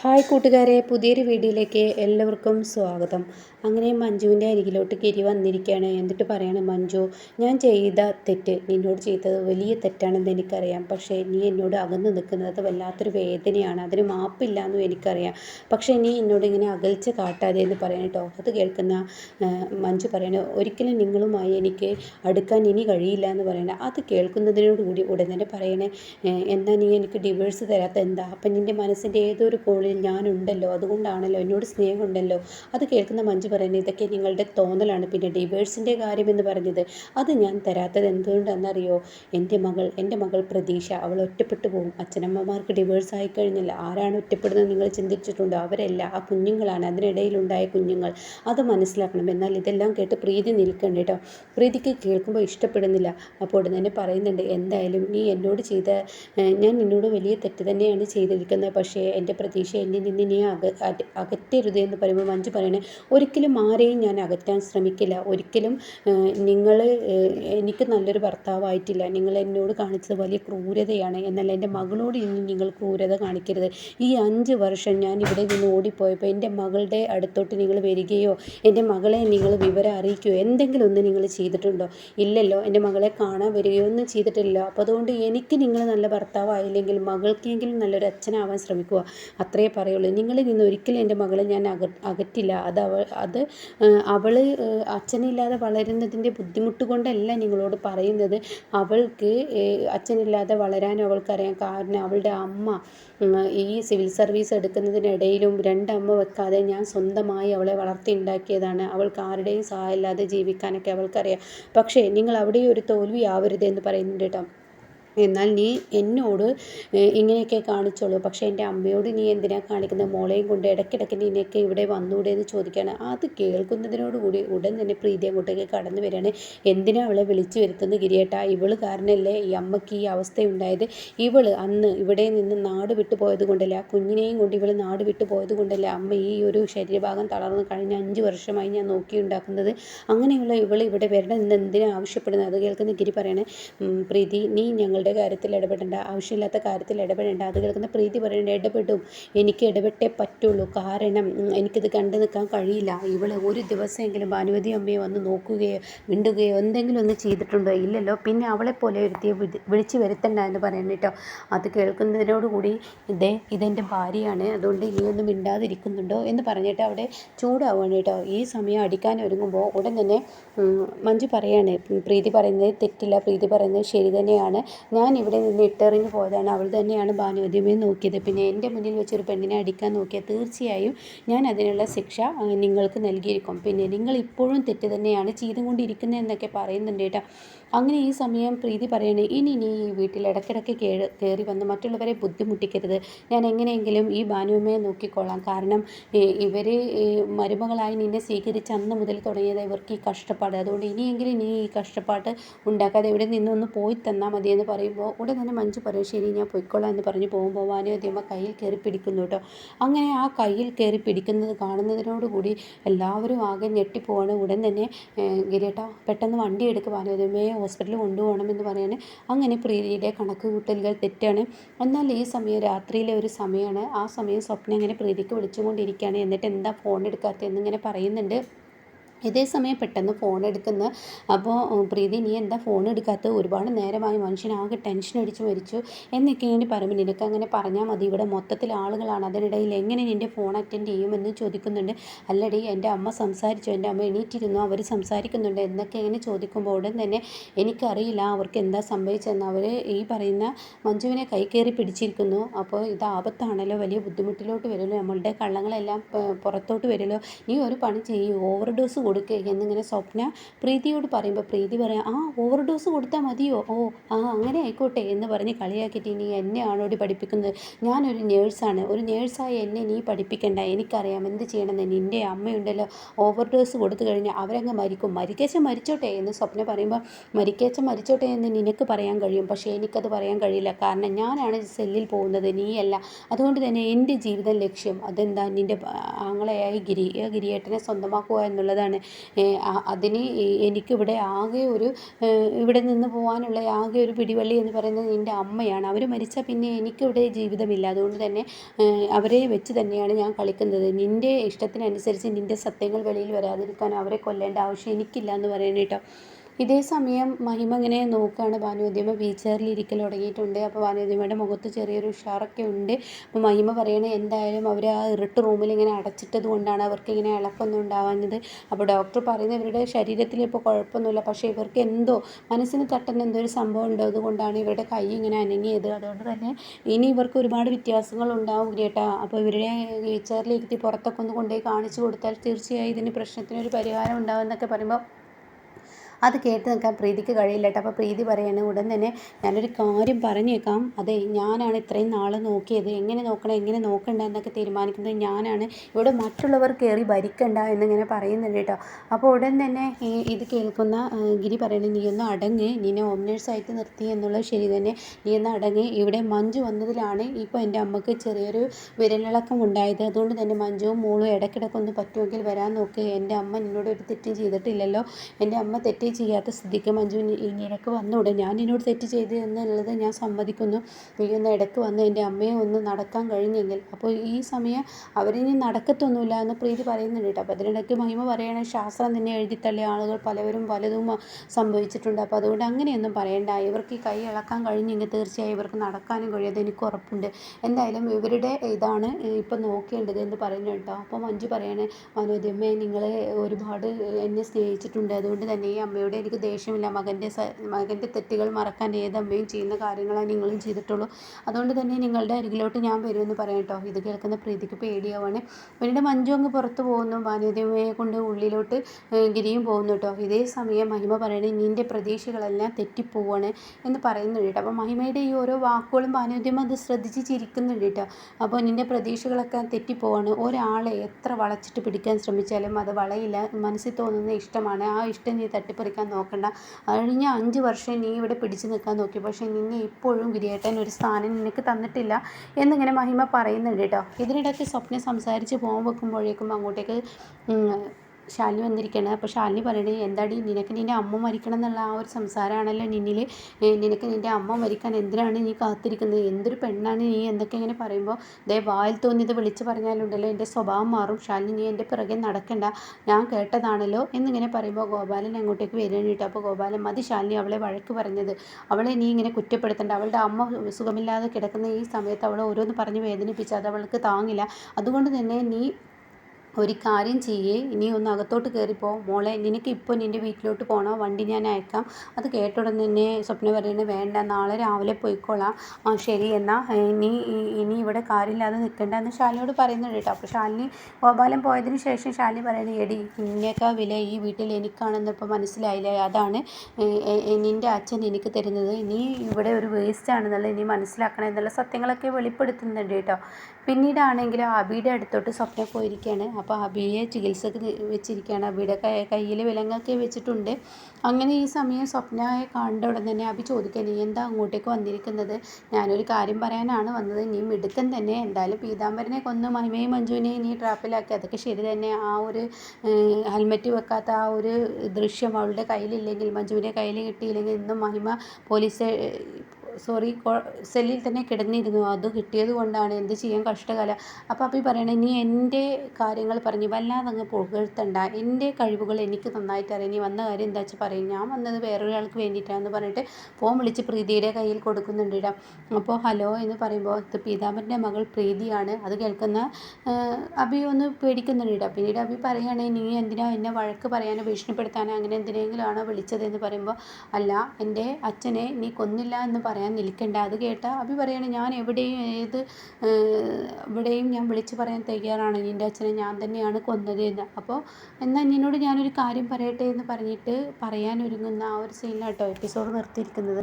Hi കൂട്ടുകാരെ പുതിയൊരു വീഡിയോയിലേക്ക് എല്ലാവർക്കും സ്വാഗതം. അങ്ങനെ മഞ്ജുവിന്റെ അരികിലോട്ട് കിരി വന്നിരിക്കുകയാണ്. എന്നിട്ട് പറയാണ് മഞ്ജു ഞാൻ ചെയ്ത തെറ്റ് നിന്നോട് ചെയ്തത് വലിയ തെറ്റാണെന്ന് എനിക്കറിയാം. പക്ഷേ നീ എന്നോട് അകന്നു നിൽക്കുന്നത് വല്ലാത്തൊരു വേദനയാണ്. അതിന് മാപ്പില്ല എന്നും എനിക്കറിയാം. പക്ഷേ നീ എന്നോട് ഇങ്ങനെ അകൽച്ച കാട്ടാതെ എന്ന് പറയണം കേട്ടോ. അത് കേൾക്കുന്ന മഞ്ജു പറയണ ഒരിക്കലും നിങ്ങളുമായി എനിക്ക് അടുക്കാൻ ഇനി കഴിയില്ല എന്ന് പറയണ. അത് കേൾക്കുന്നതിനോടുകൂടി ഉടൻ തന്നെ പറയണേ എന്നാൽ നീ എനിക്ക് ഡിവേഴ്സ് തരാത്ത എന്താ? അപ്പം നിന്റെ മനസ്സിന്റെ ഏതൊരു കോണിൽ ഞാനുണ്ടല്ലോ അതുകൊണ്ടാണല്ലോ എന്നോട് സ്നേഹമുണ്ടല്ലോ. അത് കേൾക്കുന്ന മഞ്ജു പറയുന്നത് ഇതൊക്കെ നിങ്ങളുടെ തോന്നലാണ്. പിന്നെ ഡിവേഴ്സിന്റെ കാര്യമെന്ന് പറഞ്ഞത് അത് ഞാൻ തരാത്തത് എന്തുകൊണ്ടാണെന്നറിയോ എന്റെ മകൾ എന്റെ മകൾ പ്രതീക്ഷ അവൾ ഒറ്റപ്പെട്ടു പോകും. അച്ഛനമ്മമാർക്ക് ഡിവേഴ്സ് ആയി ആരാണ് ഒറ്റപ്പെടുന്നത് നിങ്ങൾ ചിന്തിച്ചിട്ടുണ്ടോ? അവരല്ല ആ കുഞ്ഞുങ്ങളാണ്. അതിനിടയിലുണ്ടായ കുഞ്ഞുങ്ങൾ. അത് മനസ്സിലാക്കണം. എന്നാൽ ഇതെല്ലാം കേട്ട് പ്രീതി നിൽക്കണ്ട കേട്ടോ പ്രീതിക്ക് കേൾക്കുമ്പോൾ ഇഷ്ടപ്പെടുന്നില്ല. അപ്പോൾ ഉടനെ തന്നെ പറയുന്നുണ്ട് എന്തായാലും നീ എന്നോട് ചെയ്ത ഞാൻ നിന്നോട് വലിയ തെറ്റ് തന്നെയാണ് ചെയ്തിരിക്കുന്നത്. പക്ഷേ എന്റെ പ്രതീക്ഷ എന്നിൽ നിന്ന് നീ അക അകറ്റരുത് എന്ന് പറയുമ്പോൾ മഞ്ജു പറയണേ ഒരിക്കലും ആരെയും ഞാൻ അകറ്റാൻ ശ്രമിക്കില്ല. ഒരിക്കലും നിങ്ങൾ എനിക്ക് നല്ലൊരു ഭർത്താവായിട്ടില്ല. നിങ്ങൾ എന്നോട് കാണിച്ചത് വലിയ ക്രൂരതയാണ്. എന്നാൽ എന്റെ മകളോട് ഇനി നിങ്ങൾ ക്രൂരത കാണിക്കരുത്. ഈ അഞ്ച് വർഷം ഞാൻ ഇവിടെ നിന്ന് ഓടിപ്പോയപ്പോൾ എന്റെ മകളുടെ അടുത്തോട്ട് നിങ്ങൾ വരികയോ എന്റെ മകളെ നിങ്ങൾ വിവരം അറിയിക്കുകയോ എന്തെങ്കിലും ഒന്ന് നിങ്ങൾ ചെയ്തിട്ടുണ്ടോ? ഇല്ലല്ലോ എന്റെ മകളെ കാണാൻ വരികയോ ഒന്നും ചെയ്തിട്ടില്ല. അപ്പോൾ അതുകൊണ്ട് എനിക്ക് നിങ്ങൾ നല്ല ഭർത്താവായില്ലെങ്കിൽ മകൾക്കെങ്കിലും നല്ലൊരു അച്ഛനാവാൻ ശ്രമിക്കുക. അത്രേ പറയുള്ളൂ. നിങ്ങളിൽ നിന്ന് ഒരിക്കലും എന്റെ മകളെ ഞാൻ അക അകറ്റില്ല. അത് അവൾ അത് അവൾ അച്ഛനില്ലാതെ വളരുന്നതിന്റെ ബുദ്ധിമുട്ട് കൊണ്ടല്ല നിങ്ങളോട് പറയുന്നത്. അവൾക്ക് അച്ഛനില്ലാതെ വളരാൻ അവൾക്കറിയാം. കാരണം അവളുടെ അമ്മ ഈ സിവിൽ സർവീസ് എടുക്കുന്നതിനിടയിലും രണ്ടമ്മ വെക്കാതെ ഞാൻ സ്വന്തമായി അവളെ വളർത്തി ഉണ്ടാക്കിയതാണ് അവൾക്ക് ആരുടെയും സഹായമില്ലാതെ ജീവിക്കാനൊക്കെ അവൾക്കറിയാം. പക്ഷേ നിങ്ങൾ അവിടെ ഒരു തോൽവി ആവരുത് എന്ന് പറയുന്നുണ്ട് കേട്ടോ. എന്നാൽ നീ എന്നോട് ഇങ്ങനെയൊക്കെ കാണിച്ചോളൂ. പക്ഷേ എന്റെ അമ്മയോട് നീ എന്തിനാ കാണിക്കുന്നത്? മോളെയും കൊണ്ട് ഇടയ്ക്കിടയ്ക്ക് നിന്നെയൊക്കെ ഇവിടെ വന്നൂടെ എന്ന് ചോദിക്കുകയാണ്. അത് കേൾക്കുന്നതിനോടുകൂടി ഉടൻ തന്നെ പ്രീതി അങ്ങോട്ടേക്ക് കടന്നു വരികയാണ്. എന്തിനാ അവളെ വിളിച്ചു വരുത്തുന്നത് ഗിരിയേട്ട? ഇവൾ കാരണമല്ലേ ഈ അമ്മയ്ക്ക് ഈ അവസ്ഥയുണ്ടായത്. ഇവൾ അന്ന് ഇവിടെ നിന്ന് നാട് വിട്ടു പോയത് കൊണ്ടല്ലേ ആ കുഞ്ഞിനെയും കൊണ്ട് ഇവൾ നാട് വിട്ടു പോയത് കൊണ്ടല്ലേ അമ്മ ഈ ഒരു ശരീരഭാഗം തളർന്ന് കഴിഞ്ഞ അഞ്ച് വർഷമായി ഞാൻ നോക്കി ഉണ്ടാക്കുന്നത് അങ്ങനെയുള്ള ഇവൾ ഇവിടെ വരണം എന്ന് എന്തിനാ ആവശ്യപ്പെടുന്നത്? അത് കേൾക്കുന്ന ഗിരി പറയണേ പ്രീതി നീ ഞങ്ങൾ അവളുടെ കാര്യത്തിൽ ഇടപെടേണ്ട ആവശ്യമില്ലാത്ത കാര്യത്തിൽ ഇടപെടേണ്ട. അത് കേൾക്കുന്ന പ്രീതി പറയേണ്ട ഇടപെടും. എനിക്ക് ഇടപെട്ടേ പറ്റുള്ളൂ. കാരണം എനിക്കിത് കണ്ടു നിൽക്കാൻ കഴിയില്ല. ഇവൾ ഒരു ദിവസമെങ്കിലും ഭാനുവതി അമ്മയെ വന്ന് നോക്കുകയോ മിണ്ടുകയോ എന്തെങ്കിലും ഒന്ന് ചെയ്തിട്ടുണ്ടോ? ഇല്ലല്ലോ. പിന്നെ അവളെ പോലെ ഒരുത്തിയെ വിളിച്ചു വരുത്തണ്ട എന്ന് പറയുന്നത് കേട്ടോ. അത് കേൾക്കുന്നതിനോടുകൂടി ഇതേ ഇതെന്റെ ഭാര്യയാണ്. അതുകൊണ്ട് ഇനിയൊന്നും മിണ്ടാതിരിക്കുന്നുണ്ടോ എന്ന് പറഞ്ഞിട്ട് അവിടെ ചൂടാവുകയാണ് കേട്ടോ. ഈ സമയം അടിക്കാൻ ഒരുങ്ങുമ്പോൾ ഉടൻ തന്നെ മഞ്ജു പറയാണ് പ്രീതി പറയുന്നത് തെറ്റില്ല പ്രീതി പറയുന്നത് ശരി തന്നെയാണ്. ഞാൻ ഇവിടെ നിന്ന് ഇട്ടെറിഞ്ഞ് പോയതാണ്. അവൾ തന്നെയാണ് ഭാനുവതിയമ്മയെ നോക്കിയത്. പിന്നെ എന്റെ മുന്നിൽ വെച്ചൊരു പെണ്ണിനെ അടിക്കാൻ നോക്കിയാൽ തീർച്ചയായും ഞാൻ അതിനുള്ള ശിക്ഷ നിങ്ങൾക്ക് നൽകിയിരിക്കും. പിന്നെ നിങ്ങൾ ഇപ്പോഴും തെറ്റ് തന്നെയാണ് ചെയ്തും കൊണ്ടിരിക്കുന്നത് എന്നൊക്കെ പറയുന്നുണ്ട് കേട്ടോ. അങ്ങനെ ഈ സമയം പ്രീതി പറയണേ ഇനി നീ ഈ വീട്ടിൽ ഇടയ്ക്കിടയ്ക്ക് കയറി വന്ന് മറ്റുള്ളവരെ ബുദ്ധിമുട്ടിക്കരുത്. ഞാൻ എങ്ങനെയെങ്കിലും ഈ ഭാനുവമ്മയെ നോക്കിക്കോളാം. കാരണം ഇവർ മരുമകളായി നിന്നെ സ്വീകരിച്ച് അന്ന് മുതൽ തുടങ്ങിയത് ഇവർക്ക് ഈ കഷ്ടപ്പാട്. അതുകൊണ്ട് ഇനിയെങ്കിലും നീ ഈ കഷ്ടപ്പാട് ഉണ്ടാക്കാതെ ഇവിടെ നിന്നൊന്ന് പോയി തന്നാൽ മതിയെന്ന് എന്ന് പറയുമ്പോൾ ഉടൻ തന്നെ മഞ്ജു പറയും ശരി ഞാൻ പൊയ്ക്കോളാം എന്ന് പറഞ്ഞ് പോകുമ്പോൾ വാനുവതിയമ്മ കയ്യിൽ കയറി പിടിക്കുന്നു കേട്ടോ. അങ്ങനെ ആ കയ്യിൽ കയറി പിടിക്കുന്നത് കാണുന്നതിനോടുകൂടി എല്ലാവരും ആകെ ഞെട്ടിപ്പോവാണ്. ഉടൻ തന്നെ ഗിരിയേട്ട പെട്ടെന്ന് വണ്ടി എടുക്കുക വാനുവതിയമ്മയെ ഹോസ്പിറ്റലിൽ കൊണ്ടുപോകണം എന്ന് പറയാൻ അങ്ങനെ പ്രീതിയുടെ കണക്ക് കൂട്ടലുകൾ തെറ്റാണ്. എന്നാൽ ഈ സമയം രാത്രിയിലെ ഒരു സമയമാണ്. ആ സമയം സ്വപ്നം ഇങ്ങനെ പ്രീതിക്ക് വിളിച്ചുകൊണ്ടിരിക്കുകയാണ്. എന്നിട്ട് എന്താ ഫോൺ എടുക്കാത്തതെന്നിങ്ങനെ പറയുന്നുണ്ട്. ഇതേ സമയം പെട്ടെന്ന് ഫോൺ എടുക്കുന്ന. അപ്പോൾ പ്രീതി നീ എന്താ ഫോൺ എടുക്കാത്ത ഒരുപാട് നേരമായി മനുഷ്യനാകെ ടെൻഷൻ അടിച്ച് മരിച്ചു. എന്നൊക്കെ ഇങ്ങനെ പറയുമ്പോൾ നിനക്ക് അങ്ങനെ പറഞ്ഞാൽ മതി. ഇവിടെ മൊത്തത്തിൽ ആളുകളാണ്. അതിനിടയിൽ എങ്ങനെ നിന്റെ ഫോൺ അറ്റൻഡ് ചെയ്യുമെന്ന് ചോദിക്കുന്നുണ്ട്. അല്ലടി എന്റെ അമ്മ സംസാരിച്ചു. എന്റെ അമ്മ എണീറ്റിരുന്നു. അവർ സംസാരിക്കുന്നുണ്ട് എന്നൊക്കെ ഇങ്ങനെ ചോദിക്കുമ്പോൾ ഉടൻ തന്നെ എനിക്കറിയില്ല. അവർക്ക് എന്താ സംഭവിച്ചതെന്ന് അവർ ഈ പറയുന്ന മഞ്ജുവിനെ കൈ കയറി പിടിച്ചിരിക്കുന്നു. അപ്പോൾ ഇത് ആപത്താണല്ലോ. വലിയ ബുദ്ധിമുട്ടിലോട്ട് വരുമല്ലോ. നമ്മളുടെ കള്ളങ്ങളെല്ലാം പുറത്തോട്ട് വരുമല്ലോ. നീ ഒരു പണി ചെയ്യൂ. ഓവർ ഡോസ് കൊടുക്കുക എന്നിങ്ങനെ സ്വപ്ന പ്രീതിയോട് പറയുമ്പോൾ പ്രീതി പറയാം ആ ഓവർ ഡോസ് കൊടുത്താൽ മതിയോ? ഓ ആ അങ്ങനെ ആയിക്കോട്ടെ എന്ന് പറഞ്ഞ് കളിയാക്കിയിട്ട് നീ എന്നെ ആണോടി പഠിപ്പിക്കുന്നത്. ഞാനൊരു നേഴ്സാണ് ഒരു നേഴ്സായി എന്നെ നീ പഠിപ്പിക്കണ്ട. എനിക്കറിയാം എന്ത് ചെയ്യണമെന്ന്. നിന്റെ അമ്മയുണ്ടല്ലോ. ഓവർ ഡോസ് കൊടുത്തു കഴിഞ്ഞാൽ അവരങ്ങ് മരിക്കും. മരിക്കേച്ച മരിച്ചോട്ടെ എന്ന് സ്വപ്ന പറയുമ്പോൾ മരിക്കേച്ച മരിച്ചോട്ടെ എന്ന് നിനക്ക് പറയാൻ കഴിയും. പക്ഷേ എനിക്കത് പറയാൻ കഴിയില്ല. കാരണം ഞാനാണ് സെല്ലിൽ പോകുന്നത്. നീയല്ല. അതുകൊണ്ട് തന്നെ എന്റെ ജീവിത ലക്ഷ്യം അതെന്താ? നിന്റെ ആങ്ങളയായി ഗിരി ഗിരിയേട്ടനെ സ്വന്തമാക്കുക എന്നുള്ളതാണ്. പറയാണ് അതിന് എനിക്കിവിടെ ആകെ ഒരു ഇവിടെ നിന്ന് പോകാനുള്ള ആകെ ഒരു പിടിവള്ളി എന്ന് പറയുന്നത് എന്റെ അമ്മയാണ്. അവർ മരിച്ചാൽ പിന്നെ എനിക്കിവിടെ ജീവിതമില്ല. അതുകൊണ്ട് തന്നെ അവരെ വെച്ച് തന്നെയാണ് ഞാൻ കളിക്കുന്നത്. നിന്റെ ഇഷ്ടത്തിനനുസരിച്ച് നിന്റെ സത്യങ്ങൾ വെളിയിൽ വരാതിരിക്കാൻ അവരെ കൊല്ലേണ്ട ആവശ്യം എനിക്കില്ല എന്ന് പറയുന്നത് കേട്ടോ ഇതേ സമയം മഹിമ ഇങ്ങനെ നോക്കുകയാണ്. ഭാനുദ്യമ വീൽചെയറിൽ ഇരിക്കൽ തുടങ്ങിയിട്ടുണ്ട്. അപ്പോൾ ഭാനുദ്യമയുടെ മുഖത്ത് ചെറിയൊരു ഉഷാറൊക്കെ ഉണ്ട്. അപ്പോൾ മഹിമ പറയണേ എന്തായാലും അവർ ആ ഇരുട്ട് റൂമിൽ ഇങ്ങനെ അടച്ചിട്ടത് കൊണ്ടാണ് അവർക്ക് ഇങ്ങനെ ഇളക്കൊന്നും ഉണ്ടാവാഞ്ഞത്. അപ്പോൾ ഡോക്ടർ പറയുന്നത് ഇവരുടെ ശരീരത്തിൽ ഇപ്പോൾ കുഴപ്പമൊന്നുമില്ല. പക്ഷേ ഇവർക്ക് എന്തോ മനസ്സിന് തട്ടുന്ന എന്തോ ഒരു സംഭവം ഉണ്ടോ. അതുകൊണ്ടാണ് ഇവരുടെ കൈ ഇങ്ങനെ അനങ്ങിയത്. അതുകൊണ്ട് തന്നെ ഇനി ഇവർക്ക് ഒരുപാട് വ്യത്യാസങ്ങൾ ഉണ്ടാവും കേട്ടാ. അപ്പോൾ ഇവരുടെ വീൽ ചെയറിലിരുത്തി പുറത്തൊക്കെ ഒന്ന് കൊണ്ടുപോയി കാണിച്ചു കൊടുത്താൽ തീർച്ചയായും ഇതിന് പ്രശ്നത്തിനൊരു പരിഹാരം ഉണ്ടാവും എന്നൊക്കെ പറയുമ്പോൾ അത് കേട്ട് നിൽക്കാൻ പ്രീതിക്ക് കഴിയില്ല കേട്ടോ. അപ്പോൾ പ്രീതി പറയാണ് ഉടൻ തന്നെ ഞാനൊരു കാര്യം പറഞ്ഞേക്കാം. അതെ ഞാനാണ് ഇത്രയും നാൾ നോക്കിയത്. എങ്ങനെ നോക്കണം എങ്ങനെ നോക്കണ്ട എന്നൊക്കെ തീരുമാനിക്കുന്നത് ഞാനാണ്. ഇവിടെ മറ്റുള്ളവർ കയറി ഭരിക്കണ്ട എന്നിങ്ങനെ പറയുന്നുണ്ട് കേട്ടോ. അപ്പോൾ ഉടൻ തന്നെ ഇത് കേൾക്കുന്ന ഗിരി പറയണേ നീ ഒന്ന് അടങ്ങ്. നിന്നെ ഹോം നേഴ്സായിട്ട് നിർത്തി എന്നുള്ളത് ശരി തന്നെ. നീ ഒന്ന് അടങ്ങ്. ഇവിടെ മഞ്ജു വന്നതിലാണ് ഇപ്പോൾ എന്റെ അമ്മയ്ക്ക് ചെറിയൊരു വിരലിളക്കം ഉണ്ടായത്. അതുകൊണ്ട് തന്നെ മഞ്ജുവും മോളും ഇടയ്ക്കിടയ്ക്ക് പറ്റുമെങ്കിൽ വരാൻ നോക്ക്. എന്റെ അമ്മ നിന്നോട് ഒരു തെറ്റും ചെയ്തിട്ടില്ലല്ലോ. എന്റെ അമ്മ തെറ്റ് തെറ്റ് ചെയ്യാത്ത സ്ഥിതിക്ക് മഞ്ജു നിനക്ക് വന്നൂടെ? ഞാൻ നിന്നോട് തെറ്റ് ചെയ്ത് എന്നുള്ളത് ഞാൻ സമ്മതിക്കുന്നു. നീ ഒന്ന് ഇടയ്ക്ക് വന്ന് എന്റെ അമ്മയെ ഒന്ന് നടക്കാൻ കഴിഞ്ഞെങ്കിൽ. അപ്പോൾ ഈ സമയം അവരിനി നടക്കത്തൊന്നുമില്ല എന്ന് പ്രീതി പറയുന്നുണ്ട് കേട്ടോ. അപ്പോൾ അതിനിടയ്ക്ക് മഹിമ പറയണ ശാസ്ത്രം തന്നെ എഴുതിത്തള്ളിയ ആളുകൾ പലവരും പലതും സംഭവിച്ചിട്ടുണ്ട്. അപ്പോൾ അതുകൊണ്ട് അങ്ങനെയൊന്നും പറയണ്ട. ഇവർക്ക് ഈ കൈ ഇളക്കാൻ കഴിഞ്ഞെങ്കിൽ തീർച്ചയായും ഇവർക്ക് നടക്കാനും കഴിയാതെ എനിക്ക് ഉറപ്പുണ്ട്. എന്തായാലും ഇവരുടെ ഇതാണ് ഇപ്പം നോക്കേണ്ടത് എന്ന് പറയുന്നു കേട്ടോ. അപ്പോൾ മഞ്ജു പറയണേ മനോജമ്മേ നിങ്ങൾ ഒരുപാട് എന്നെ സ്നേഹിച്ചിട്ടുണ്ട്. അതുകൊണ്ട് തന്നെ ഈ അമ്മ അമ്മയോട് എനിക്ക് ദേഷ്യമില്ല. മകന്റെ മകന്റെ തെറ്റുകൾ മറക്കാൻ ഏതമ്മയും ചെയ്യുന്ന കാര്യങ്ങളാണ് നിങ്ങളും ചെയ്തിട്ടുള്ളൂ. അതുകൊണ്ട് തന്നെ നിങ്ങളുടെ അരികിലോട്ട് ഞാൻ വരുമെന്ന് പറയാം കേട്ടോ. ഇത് കേൾക്കുന്ന പ്രീതിക്ക് പേടിയാവാണ്. പിന്നീട് മഞ്ജു അങ്ങ് പുറത്ത് പോകുന്നു. വാനിദേവയെ കൊണ്ട് ഉള്ളിലോട്ട് ഗിരിയും പോകുന്നു കേട്ടോ. ഇതേ സമയം മഹിമ പറയണേ നിന്റെ പ്രതീക്ഷകളെല്ലാം തെറ്റിപ്പോവാണ് എന്ന് പറയുന്നുണ്ട് കേട്ടോ. അപ്പോൾ മഹിമയുടെ ഈ ഓരോ വാക്കുകളും വാനുദ്യം അത് ശ്രദ്ധിച്ച് ചിരിക്കുന്നുണ്ട് കേട്ടോ. അപ്പോൾ നിന്റെ പ്രതീക്ഷകളൊക്കെ തെറ്റിപ്പോവാണ്. ഒരാളെ എത്ര വളച്ചിട്ട് പിടിക്കാൻ ശ്രമിച്ചാലും അത് വളയില്ല. മനസ്സിൽ തോന്നുന്ന ഇഷ്ടമാണ്. ആ ഇഷ്ടം നീ തട്ടിപ്പറി പറിക്കാൻ നോക്കണ്ട. കഴിഞ്ഞ അഞ്ച് വർഷം നീ ഇവിടെ പിടിച്ചു നിൽക്കാൻ നോക്കി. പക്ഷേ നിന്നെ ഇപ്പോഴും ഗിരിയേട്ടൻ ഒരു സ്ഥാനം നിനക്ക് തന്നിട്ടില്ല എന്നിങ്ങനെ മഹിമ പറയുന്നുണ്ട് കേട്ടോ. ഇതിനിടയ്ക്ക് സ്വപ്നം സംസാരിച്ച് പോകാൻ വെക്കുമ്പോഴേക്കും അങ്ങോട്ടേക്ക് ശാലിനി വന്നിരിക്കുകയാണ് അപ്പോൾ ശാലിനി പറയണത് എന്താടി നിനക്ക് നിന്റെ അമ്മ മരിക്കണം എന്നുള്ള ആ ഒരു സംസാരമാണല്ലോ നിന്നിൽ നിനക്ക് നിന്റെ അമ്മ മരിക്കാൻ എന്തിനാണ് നീ കാത്തിരിക്കുന്നത്? എന്തൊരു പെണ്ണാണ് നീ? എന്തൊക്കെ ഇങ്ങനെ പറയുമ്പോൾ ദേ വായിൽ തോന്നിയത് വിളിച്ച് പറഞ്ഞാലുണ്ടല്ലോ എന്റെ സ്വഭാവം മാറും. ശാലിനി നീ എന്റെ പിറകെ നടക്കണ്ട. ഞാൻ കേട്ടതാണല്ലോ. എന്നിങ്ങനെ പറയുമ്പോൾ ഗോപാലൻ അങ്ങോട്ടേക്ക് വരികയാണ് കേട്ടോ. അപ്പോൾ ഗോപാലൻ മതി ശാലിനി അവളെ വഴക്ക് പറഞ്ഞത്. അവളെ നീ ഇങ്ങനെ കുറ്റപ്പെടുത്തണ്ട. അവളുടെ അമ്മ സുഖമില്ലാതെ കിടക്കുന്ന ഈ സമയത്ത് അവളെ ഓരോന്ന് പറഞ്ഞ് വേദനിപ്പിച്ച് അത് അവൾക്ക് താങ്ങില്ല. അതുകൊണ്ട് തന്നെ നീ ഒരു കാര്യം ചെയ്യേ. ഇനി ഒന്ന് അകത്തോട്ട് കയറിപ്പോ മോളെ നിനക്ക് ഇപ്പോൾ നിന്റെ വീട്ടിലോട്ട് പോകണോ വണ്ടി ഞാൻ അയക്കാം. അത് കേട്ട ഉടൻ തന്നെ സ്വപ്ന പറയുന്നത് വേണ്ട നാളെ രാവിലെ പോയിക്കോളാം. ആ ശരി എന്നാൽ ഇനി ഇനി ഇവിടെ കാര്യമില്ലാതെ നിൽക്കണ്ട എന്ന് ശാലിനോട് പറയുന്നുണ്ട് കേട്ടോ. അപ്പോൾ ശാലിനി ഗോപാലം പോയതിന് ശേഷം ശാലിനി പറയുന്നത് എടി ഇന്നേക്കാ വില ഈ വീട്ടിൽ എനിക്കാണെന്ന് ഇപ്പോൾ മനസ്സിലായില്ല? അതാണ് നിന്റെ അച്ഛൻ എനിക്ക് തരുന്നത്. ഇനി ഇവിടെ ഒരു വേസ്റ്റ് ആണെന്നുള്ള ഇനി മനസ്സിലാക്കണം എന്നുള്ള സത്യങ്ങളൊക്കെ വെളിപ്പെടുത്തുന്നുണ്ട് കേട്ടോ. പിന്നീടാണെങ്കിൽ അബിയുടെ അടുത്തോട്ട് സ്വപ്ന പോയിരിക്കുകയാണ് അപ്പോൾ അബിയെ ചികിത്സക്ക് വെച്ചിരിക്കുകയാണ്. അബിയുടെ കയ്യിൽ വിലങ്ങൊക്കെ വെച്ചിട്ടുണ്ട്. അങ്ങനെ ഈ സമയം സ്വപ്നയെ കണ്ട ഉടൻ തന്നെ അബി ചോദിക്കുക നീ എന്താ അങ്ങോട്ടേക്ക് വന്നിരിക്കുന്നത്? ഞാനൊരു കാര്യം പറയാനാണ് വന്നത്. നീ മിടുക്കൻ തന്നെ. എന്തായാലും പീതാംബരനെ കൊന്ന്. മഹിമയും മഞ്ജുവിനെയും നീ ട്രാപ്പിലാക്കി. അതൊക്കെ ശരി തന്നെ. ആ ഒരു ഹെൽമെറ്റ് വെക്കാത്ത ആ ഒരു ദൃശ്യം അവളുടെ കയ്യിലില്ലെങ്കിൽ മഞ്ജുവിന്റെ കയ്യിൽ കിട്ടിയില്ലെങ്കിൽ ഇന്നും മഹിമ പോലീസ് സോറി സെല്ലിൽ തന്നെ കിടന്നിരുന്നു. അത് കിട്ടിയത് കൊണ്ടാണ്. എന്ത് ചെയ്യാൻ കഷ്ടകാലം. അപ്പോൾ അപ്പി പറയണേ നീ എന്റെ കാര്യങ്ങൾ പറഞ്ഞ് വല്ലാതെ അങ്ങ് പുകഴ്ത്തണ്ട. എന്റെ കഴിവുകൾ എനിക്ക് നന്നായിട്ട് അറിയാം. നീ വന്ന കാര്യം എന്താ വെച്ചാൽ പറയും. ഞാൻ വന്നത് വേറൊരാൾക്ക് വേണ്ടിയിട്ടാണെന്ന് പറഞ്ഞിട്ട് ഫോൺ വിളിച്ച് പ്രീതിയുടെ കയ്യിൽ കൊടുക്കുന്നുണ്ട് ഇടാം അപ്പോൾ ഹലോ എന്ന് പറയുമ്പോൾ ഇത് മകൾ പ്രീതിയാണ്. അത് കേൾക്കുന്ന അബി ഒന്ന് പേടിക്കുന്നുണ്ട് ഇടാം പിന്നീട് അഭി പറയുകയാണെങ്കിൽ നീ എന്തിനാ എന്നെ വഴക്ക് പറയാനോ ഭീഷണിപ്പെടുത്താനോ അങ്ങനെ എന്തിനെങ്കിലും ആണോ വിളിച്ചതെന്ന് പറയുമ്പോൾ അല്ല എന്റെ അച്ഛനെ നീ കൊന്നില്ല എന്ന് പറയാൻ പറയാൻ നിൽക്കണ്ട. അത് കേട്ട അഭി പറയണ ഞാൻ എവിടെയും ഏത് എവിടെയും ഞാൻ വിളിച്ച് പറയാൻ തയ്യാറാണ്. നിന്റെ അച്ഛനെ ഞാൻ തന്നെയാണ് കൊന്നത് എന്ന്. അപ്പോൾ എന്നാൽ നിന്നോട് ഞാനൊരു കാര്യം പറയട്ടെ എന്ന് പറഞ്ഞിട്ട് പറയാൻ ഒരുങ്ങുന്ന ആ ഒരു സീനിലാട്ടോ എപ്പിസോഡ് നിർത്തിയിരിക്കുന്നത്.